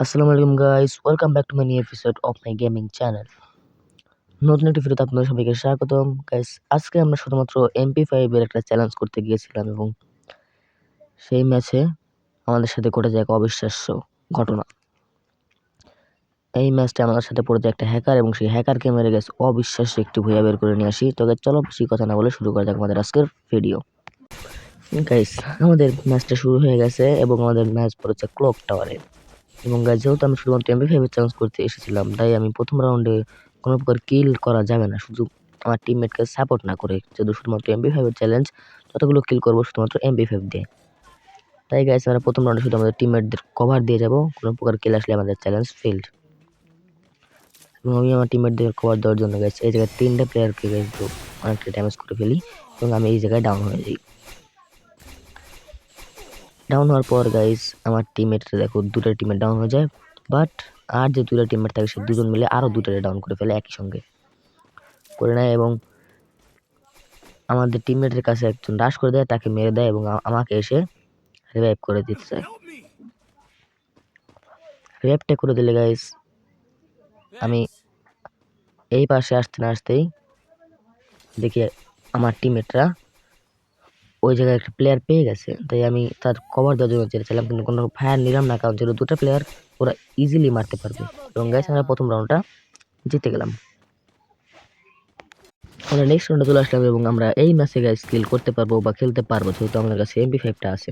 আসসালামু আলাইকুম guys welcome back to my new episode of my gaming channel নতুন একটি ভিডিওতে আপনাদের সবাইকে স্বাগতম গাইস আজকে আমরা শুধুমাত্র এমপি ফাইভের একটা চ্যালেঞ্জ করতে গিয়েছিলাম এবং সেই ম্যাচে আমাদের সাথে ঘটে যায় এক অবিশ্বাস্য ঘটনা। এই ম্যাচটা আমাদের সাথে পড়ে যায় একটা হ্যাকার এবং সেই হ্যাকারকে মেরে গেছে অবিশ্বাস্য একটি ভুয়া বের করে নিয়ে আসি। তো guys, চলো বেশি কথা না বলে শুরু করা যাক আমাদের আজকের ভিডিও গাইস আমাদের ম্যাচটা শুরু হয়ে গেছে এবং আমাদের ম্যাচ পড়েছে ক্লক টাওয়ারে এবং গাইজ যেহেতু আমি শুধুমাত্র এমপি ফাইভের চ্যালেঞ্জ করতে এসেছিলাম, তাই আমি প্রথম রাউন্ডে কোনো প্রকার কিল করা যাবে না। শুধু আমার টিমমেটকে সাপোর্ট না করে যেহেতু শুধুমাত্র এমপি ফাইভের চ্যালেঞ্জ যতগুলো কিল করব শুধুমাত্র এমবি ফাইভ দিয়ে। তাই গাইজ আমরা প্রথম রাউন্ডে শুধু আমাদের টিমমেটদের কভার দিয়ে যাব, কোনো প্রকার কিল আসলে আমাদের চ্যালেঞ্জ ফিল্ড এবং আমি আমার টিমমেটদের কভার দেওয়ার জন্য গেছি এই জায়গায় তিনটে প্লেয়ারকে কিন্তু অনেকটা ড্যামেজ করে ফেলি এবং আমি এই জায়গায় ডাউন হয়ে যাই। ডাউন হওয়ার পর গাইজ আমার টিমমেটরা দেখো দুটো টিমের ডাউন হয়ে যায় বাট আর যে দুটো টিমমেট থাকে সে দুজন মিলে আরও দুটোরে ডাউন করে ফেলে একই সঙ্গে। করে নেয় এবং আমাদের টিমমেটের কাছে একজন রাশ করে দেয় তাকে মেরে দেয় এবং আমাকে এসে রিভাইভ করে দিতে চায়। রিভাইভটা করে দিলে গাইজ আমি এই পাশে আসতে না আসতেই দেখি আমার টিমমেটরা ওই জায়গায় একটা প্লেয়ার পেয়ে গেছে। তাই আমি তার কভার দেওয়ার জন্য চেয়েছিলাম, কিন্তু কোনো ফায়ার নিলাম না, কারণ ছিল দুটো প্লেয়ার ওরা ইজিলি মারতে পারবে। এবং গাইস আমরা প্রথম রাউন্ডটা জিতে গেলাম। আমরা নেক্সট রাউন্ডে চলে আসলাম এবং আমরা এই ম্যাচে গাইস কিল করতে পারব বা খেলতে পারব, যেহেতু আমাদের কাছে এমপি ফাইভটা আছে।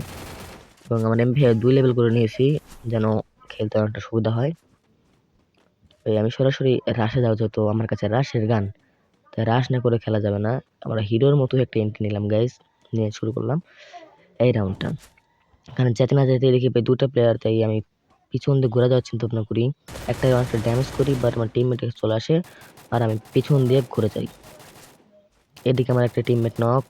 এবং আমার এমপি ফাইভ দুই লেভেল করে নিয়েছি, যেন খেলতে অনেকটা সুবিধা হয়। আমি সরাসরি রাশে যাও যেহেতু আমার কাছে রাশের গান। তাই রাশ না করে খেলা যাবে না। আমরা হিরোর মতো একটা এন্ট্রি নিলাম গাইস নিয়ে শুরু করলাম এই রাউন্ডটা কারণ যেতে না যেতে দেখি ভাই দুটো প্লেয়ার তাই আমি পিছন দিয়ে ঘুরে যাওয়ার চিন্তা ভাবনা করি। একটা অনেকটা ড্যামেজ করি বাট আমার টিমমেট চলে আসে আর আমি পিছন দিয়ে ঘুরে যাই। এদিকে আমার একটা টিমমেট নক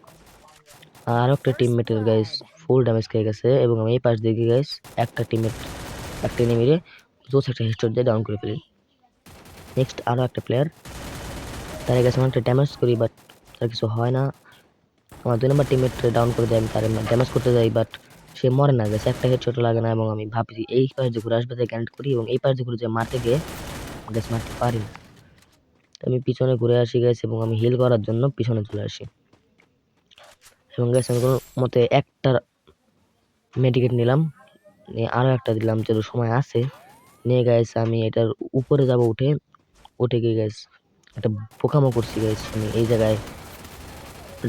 আরও একটা টিমমেটের গাইস ফুল ড্যামেজ খেয়ে গেছে এবং আমি এই পাশ দিয়ে গাইস একটা টিমমেট একটা নেমিরে জোস একটা হেডশট দিয়ে ডাউন করে ফেলি। নেক্সট আরও একটা প্লেয়ার তার কাছে অনেকটা ড্যামেজ করি বাট তার কিছু হয় না। আমার দুই নম্বর টিমমেট ডাউন করে দেয়, আমি তার ড্যামেজ করতে যাই বাট সে মরে না, গেছে। একটা হেডশট লাগে না, এবং আমি ভাবছি এই পাশে যে ঘুরে আসবে তাই গ্যান্ড করি, এবং এই পাশে যে ঘুরে যে মারতে গিয়ে গ্যাস মারতে পারি না। তো আমি পিছনে ঘুরে আসি গেছি এবং আমি হিল করার জন্য পিছনে চলে আসি। এবং গেছে আমি কোনো মতে একটা মেডিকেট নিলাম, নিয়ে আরও একটা দিলাম, যেহেতু সময় আছে। নিয়ে গেছে আমি এটার উপরে যাব উঠে উঠে গিয়ে গেছে একটা পোকামো করছি গেছে আমি এই জায়গায়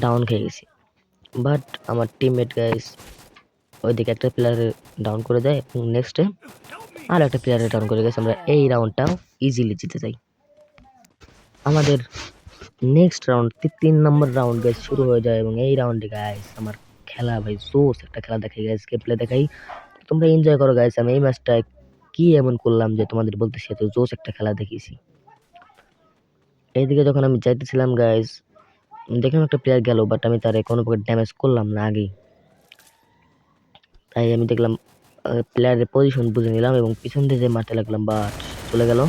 ডাউন খেয়ে গেছি। বাট আমার টিমমেট গাইস ওইদিকে একটা প্লেয়ারে ডাউন করে দেয় এবং নেক্সটে আর একটা প্লেয়ারে ডাউন করে গেছে। আমরা এই রাউন্ডটাও ইজিলি জিতে যাই। আমাদের নেক্সট রাউন্ড তিন নম্বর রাউন্ড গাইস শুরু হয়ে যায় এবং এই রাউন্ডে গাইস আমার খেলা ভাই জোস একটা খেলা দেখাই গাইস কে প্লে দেখাই। তোমরা এনজয় করো গাইস আমি এই ম্যাচটা কি এমন করলাম যে তোমাদের বলতেছি এত জোস একটা খেলা দেখিয়েছি। এইদিকে যখন আমি যাইতেছিলাম গাইস দেখলাম একটা প্লেয়ার গেল বাট আমি তারে কোনো প্রকার ড্যামেজ করলাম না আগেই। তাই আমি দেখলাম প্লেয়ারের পজিশন বুঝে নিলাম এবং পিছন দিয়ে যে মারতে লাগলাম বাট চলে গেল।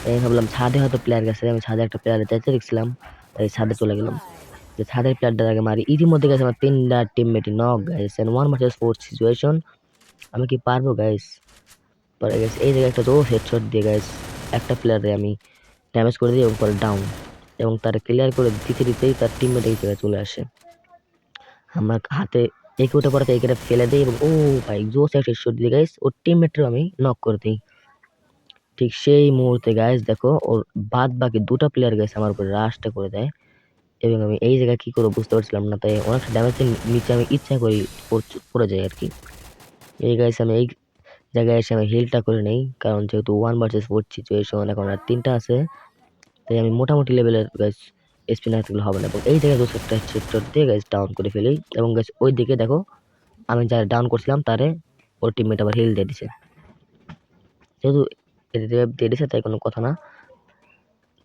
তাই আমি ভাবলাম ছাদে হয়তো প্লেয়ার গেছে, আমি ছাদে একটা প্লেয়ারে চাইতে দেখছিলাম, তাই ছাদে চলে গেলাম। যে ছাদের প্লেয়ারটার আগে মারি, ইতিমধ্যে গেছে আমার তিনটা টিমমেটই knock guys and one versus four situation আমি কি পারব গাইস পরে গেছে এই জায়গায় একটা জোর হেডশট দিয়ে গাইস একটা প্লেয়ারে আমি ড্যামেজ করে দিই এবং পরে ডাউন এবং তার ক্লিয়ার করে দিতে দিতেই তার টিমমেট এই জায়গায় চলে আসে। আমার হাতে একে উঠে পড়াতে একে ফেলে দিই এবং ও ভাই জোস একটা শট দিয়ে গাইস ওর টিমমেটও আমি নক করে দিই। ঠিক সেই মুহূর্তে গাইস দেখো ওর বাদ বাকি দুটো প্লেয়ার গাইস আমার উপরে রাশটা করে দেয়। এবং আমি এই জায়গায় কী করব বুঝতে পারছিলাম না, তাই অনেকটা ড্যামেজের নিচে আমি ইচ্ছা করি পড়ে যাই আর কি এই গাইস আমি এই জায়গায় এসে আমি হিলটা করে নেই, কারণ যেহেতু ওয়ান ভার্সেস ফোর সিচুয়েশন এখন আর তিনটা আছে। তাই আমি মোটামুটি লেভেলের গাইস স্পিনার থাকলে হবে না। এবং এই জায়গায় দোষ একটা হেডশট দিয়ে গাইস ডাউন করে ফেলি। এবং গাইস ওই দিকে দেখো, আমি যারা ডাউন করছিলাম, তারে ওর টিমমেট আবার হিল দিয়ে দিছে। যেহেতু দিয়ে দিছে, তাই কোনো কথা না।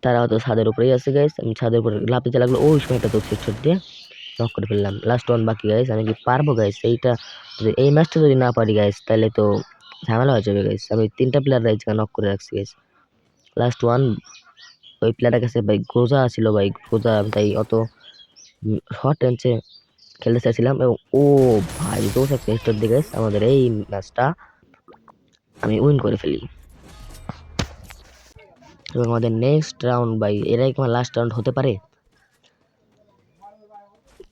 তারা হয়তো ছাদের উপরেই আছে গাইস আমি ছাদের উপরে লাভ দিতে লাগল, ওই সময় একটা দোষ হেডশট দিয়ে নক করে ফেললাম। লাস্ট ওয়ান বাকি গাইস আমি কি পারব গাইস এইটা যদি, এই ম্যাচটা যদি না পারি গাইস তাহলে তো ঝামেলা হয়ে যাবে গাইস আমি তিনটা প্লেয়ার জায়গায় নক করে রাখছি গাইস লাস্ট ওয়ান ওই প্লেয়ারের কাছে ভাই গ্রোজা ছিল ভাই গ্রোজা তাই অত শর্ট রেঞ্জে খেলতে চাইছিলাম এবং ও ভাই, দোষ একটা গেছে আমাদের এই ম্যাচটা আমি উইন করে ফেলি। এবং আমাদের নেক্সট রাউন্ড বাই এরাই আমার লাস্ট রাউন্ড হতে পারে?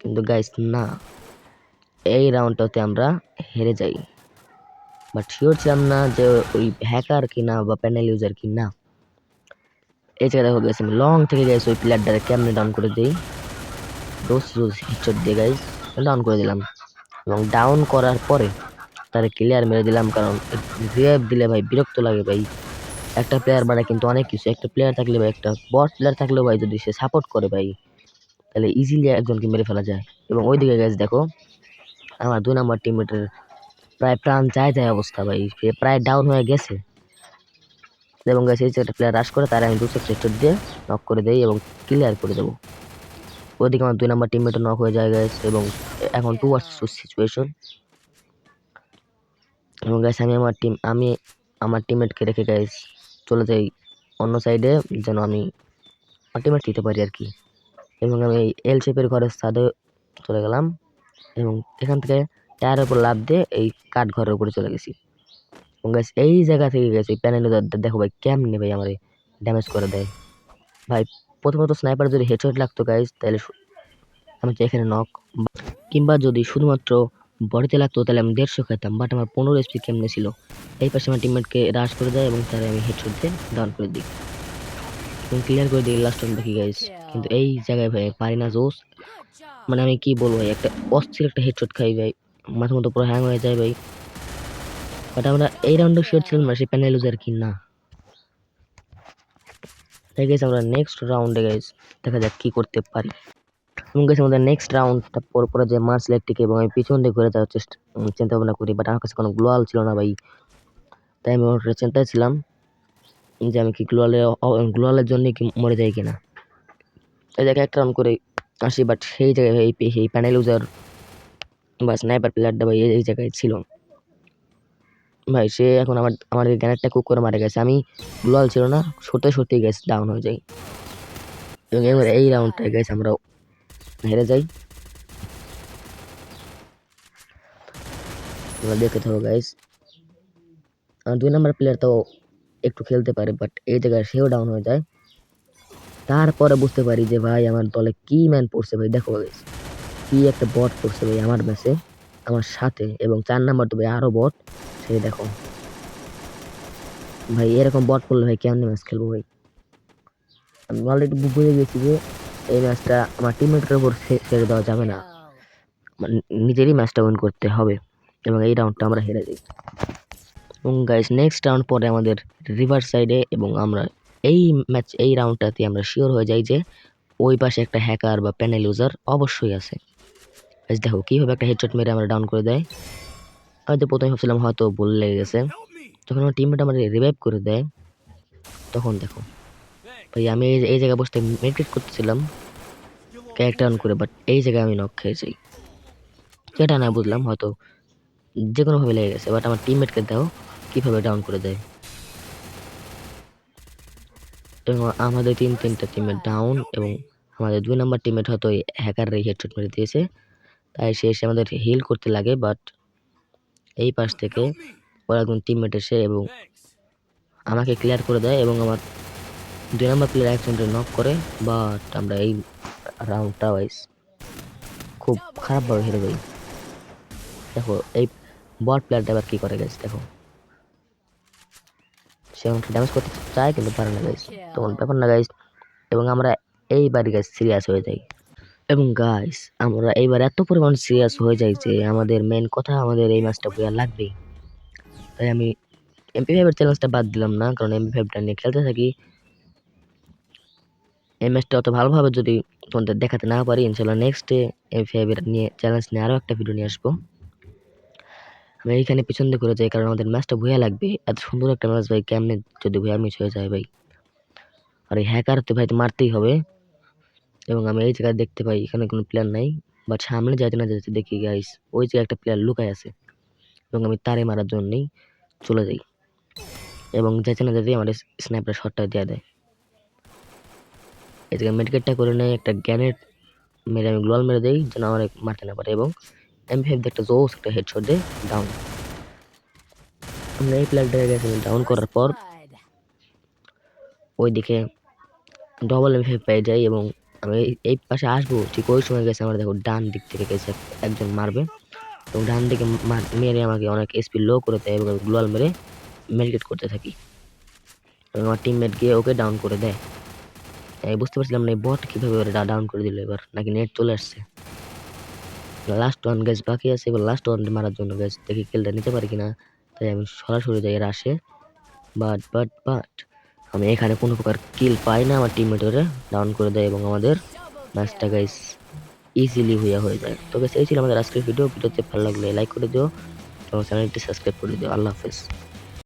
কিন্তু গাইস না। এই রাউন্ডটাতে আমরা হেরে যাই। বাট শিওর ছিলাম না যে ওই হ্যাকার কিনা বা প্যানেল ইউজার কি না এই জায়গায় দেখো গেছে আমি লং থেকে গেছি ওই প্লেয়ারটাকে কেমনে ডাউন করে দিই। রোজ রোজ হিটশট দিয়ে গাইস ডাউন করে দিলাম। এবং ডাউন করার পরে তার ক্লিয়ার মেরে দিলাম, কারণ রিভাইভ দিলে ভাই বিরক্ত লাগে ভাই। একটা প্লেয়ার মানে কিন্তু অনেক কিছু, একটা প্লেয়ার থাকলে ভাই, একটা বট প্লেয়ার থাকলেও ভাই যদি সে সাপোর্ট করে ভাই, তাহলে ইজিলি একজনকে মেরে ফেলা যায়। এবং ওইদিকে গেছে দেখো, আমার দুই নম্বর টিমমেটের প্রায় প্রাণ যায় যায় অবস্থা ভাই, সে প্রায় ডাউন হয়ে গেছে। এবং গেছে এই একটা প্লেয়ার রাশ করে তার আমি দুশো সেক্টর দিয়ে নক করে দেই এবং ক্লিয়ার করে দেবো। ওইদিকে আমার দুই নম্বর টিমমেটও নক হয়ে যায় গেছে এবং এখন টু ওয়ার্স টু সিচুয়েশন এবং গাইস আমি আমার টিম আমি আমার টিমমেটকে রেখে গাইস চলে যাই অন্য সাইডে যেন আমি আমার আলটিমেট দিতে পারি আর কি। এবং আমি এই এল শেপের ঘরের ছাদে চলে গেলাম এবং এখান থেকে টায়ারের উপর লাভ দিয়ে এই কাঠ ঘরের উপরে চলে গেছি। এবং গাইস এই জায়গা থেকে গেছি প্যানেল দেখো ভাই কেমনে ভাই আমার ড্যামেজ করে দেয়। ভাই, প্রথমত স্নাইপার যদি হেডশট লাগতো গাইস তাহলে আমি এখানে নক কিংবা যদি শুধুমাত্র বডিতে লাগতো, তাহলে আমি দেড়শো খেতাম বাট আমার পনেরো এসপি কেমনে ছিল? এই পাশে আমার টিমমেটকে রাশ করে দেয় এবং তারা আমি হেডশট দিয়ে ডাউন করে দিই। এবং ক্লিয়ার করে দিই লাস্ট টাইম দেখি গাইস কিন্তু এই জায়গায় ভাই পারি না জোস মানে আমি কি বলব ভাই, একটা অস্থির একটা হেডশট খাই ভাই মাঝে মতো পুরো হ্যাং হয়ে যায় ভাই। বাট আমরা এই রাউন্ডে শিওর ছিলাম না সেই প্যানেল ইউজার কি না। তাই গেছে আমরা নেক্সট রাউন্ডে গাইস দেখা যাক কি করতে পারি। এবং গেছে আমাদের নেক্সট রাউন্ডটা পর পরে যে মার্চ ইলেকট্রিক এবং আমি পিছন দিয়ে ঘুরে যাওয়ার চেষ্টা চিন্তা ভাবনা করি বাট আমার কাছে কোনো গ্লোয়াল ছিল না ভাই। তাই আমি ওটা চিন্তায় ছিলাম, যে আমি কি গ্লোয়ালে গ্লোয়ালের জন্য কি মরে যাই কিনা। এই জায়গায় একটা রাউন্ড করে আসি বাট সেই জায়গায় এই এই প্যানেল ইউজার বা স্নাইপার প্লেয়ারটা ভাই এই জায়গায় ছিল। ভাই, সে এখন আমার আমার গ্যানেটটা কুক করে মারা গেছে। আমি গ্লোয়াল ছিল না, সত্যি সত্যি গেছে ডাউন হয়ে যাই। এবং এবার এই রাউন্ডটায় গেছে আমরা হেরে যাই। তোমরা দেখে থাকো গাইস দুই নম্বর প্লেয়ার তো একটু খেলতে পারে বাট এই জায়গায় সেও ডাউন হয়ে যায়। তারপরে বুঝতে পারি যে ভাই, আমার দলে কি ম্যান পড়ছে ভাই। দেখো গাইস কি একটা বট পড়ছে ভাই আমার ম্যাচে আমার সাথে এবং চার নাম্বার তো ভাই আরও বট সেই দেখো। ভাই, এরকম বট পড়লে ভাই কেমন ম্যাচ খেলব ভাই? আমি অলরেডি বুঝে গেছি যে এই ম্যাচটা আমার টিমমেটের উপর ছেড়ে দেওয়া যাবে না। মানে নিজেরই ম্যাচটা উইন করতে হবে এবং এই রাউন্ডটা আমরা হেরে যাই। এবং গাইস নেক্সট রাউন্ড পরে আমাদের রিভার সাইডে এবং আমরা এই ম্যাচ এই রাউন্ডটাতে আমরা শিওর হয়ে যাই যে ওই পাশে একটা হ্যাকার বা প্যানেল ইউজার অবশ্যই আছে। দেখো কীভাবে একটা হেডশট মেরে আমরা ডাউন করে দেয়। আমি তো প্রথমে ভাবছিলাম হয়তো ভুল লেগে গেছে। যখন আমার টিমমেট আমার রিভাইভ করে দেয়। তখন দেখো, ভাই, আমি এই এই জায়গায় বসতে মেডিটেট করতেছিলাম। ক্যারেক্টার অন করে বাট এই জায়গায় আমি নক খেয়েছি। সেটা না বুঝলাম, হয়তো যে কোনোভাবে লেগে গেছে বাট আমার টিমমেটকে দাও, কীভাবে ডাউন করে দেয়। এবং আমাদের তিন, তিনটা টিমের ডাউন এবং আমাদের দুই নাম্বার টিমের হয়তো হ্যাকার হেডশট মেরে দিয়েছে। তাই সে এসে আমাদের হিল করতে লাগে বাট এই পাশ থেকে ওরা একজন টিমমেট এসে এবং আমাকে ক্লিয়ার করে দেয় এবং আমার দুই নম্বর প্লেয়ার একজনকে নক করে বাট আমরা এই রাউন্ডটা ওয়াইজ খুব খারাপভাবে হেরে যাই। দেখো, এই বট প্লেয়ারটা এবার কী করে গেছে দেখো। সে আমাকে ড্যামেজ করতে চায়, কিন্তু পারে না গাইস তখন ব্যাপার না গাইস এবং আমরা এইবার গাইস সিরিয়াস হয়ে যাই। এবং গাইস আমরা এইবার এত পরিমাণ সিরিয়াস হয়ে যাই যে আমাদের মেন কথা আমাদের এই ম্যাচটা বইয়া লাগবেই তাই আমি এমপি ফাইভের চ্যালেঞ্জটা বাদ দিলাম না, কারণ এমপি ফাইভটা নিয়ে খেলতে থাকি। এই ম্যাচটা অত ভালোভাবে যদি তোমাদের দেখাতে না পারি ইনশাল্লাহ নেক্সট ডে এমপি ফাইভের নিয়ে চ্যালেঞ্জ নিয়ে আরও একটা ভিডিও নিয়ে আসব। আমি এইখানে পিছন দিয়ে করে যাই, কারণ আমাদের ম্যাচটা ভুয়া লাগবে। এত সুন্দর একটা ম্যাচ ভাই, কেমনে যদি ভুয়া মিস হয়ে যায় ভাই। আর এই হ্যাকার তো ভাই, তো মারতেই হবে। এবং আমি এই জায়গায় দেখতে পাই এখানে কোনো প্লেয়ার নাই। বাট সামনে যাইতে না যাইতে দেখি গাইস ওই যে একটা প্লেয়ার লুকায় আছে। এবং আমি তারে মারার জন্যই চলে যাই। এবং যাইতে না যাইতে আমার স্নাইপার শটটা দেওয়া দেয়। এই জায়গায় মেডিকেটটা করে নেয় একটা গ্যানেট মেরে আমি গ্লোয়াল মেরে দেই যেন আমার মারতে না পারে। এবং এম ফাইভ একটা জোস একটা হেডশট দিয়ে ডাউন আমরা এই প্লেয়ারটাকে গেছে ডাউন করার পর ওইদিকে ডবল এম পেয়ে যাই এবং আমি এই- পাশে আসব, ঠিক ওই সময় গেছে আমার, দেখো, ডান দিক থেকে গেছে, একজন মারবে। এবং ডান দিকে মার- আমাকে অনেক এসপি লো করে দেয় এবং গ্লোয়াল মেরে মেডিকেট করতে থাকি। এবং আমার টিমমেট গিয়ে ওকে ডাউন করে দেয়। এই বুঝতে পারছিলাম না এই বট কীভাবে ওরা ডাউন করে দিল এবার, নাকি নেট চলে আসছে। লাস্ট ওয়ান গ্যাস বাকি আছে, এবার লাস্ট ওয়ান মারার জন্য গ্যাস দেখি কিলটা নিতে পারি কিনা। তাই আমি সরাসরি এর আসে। বাট বাট বাট আমি এখানে কোনো প্রকার কিল পাই না, আমার টিমমেটরে ডাউন করে দেয় এবং আমাদের ম্যাচটা গাইস ইজিলি হইয়া হয়ে যায়। তো গাইস এই ছিল আমাদের আজকের ভিডিও ভিডিওতে ভালো লাগলে লাইক করে দিও এবং চ্যানেলটি সাবস্ক্রাইব করে দিও। আল্লাহ হাফেজ।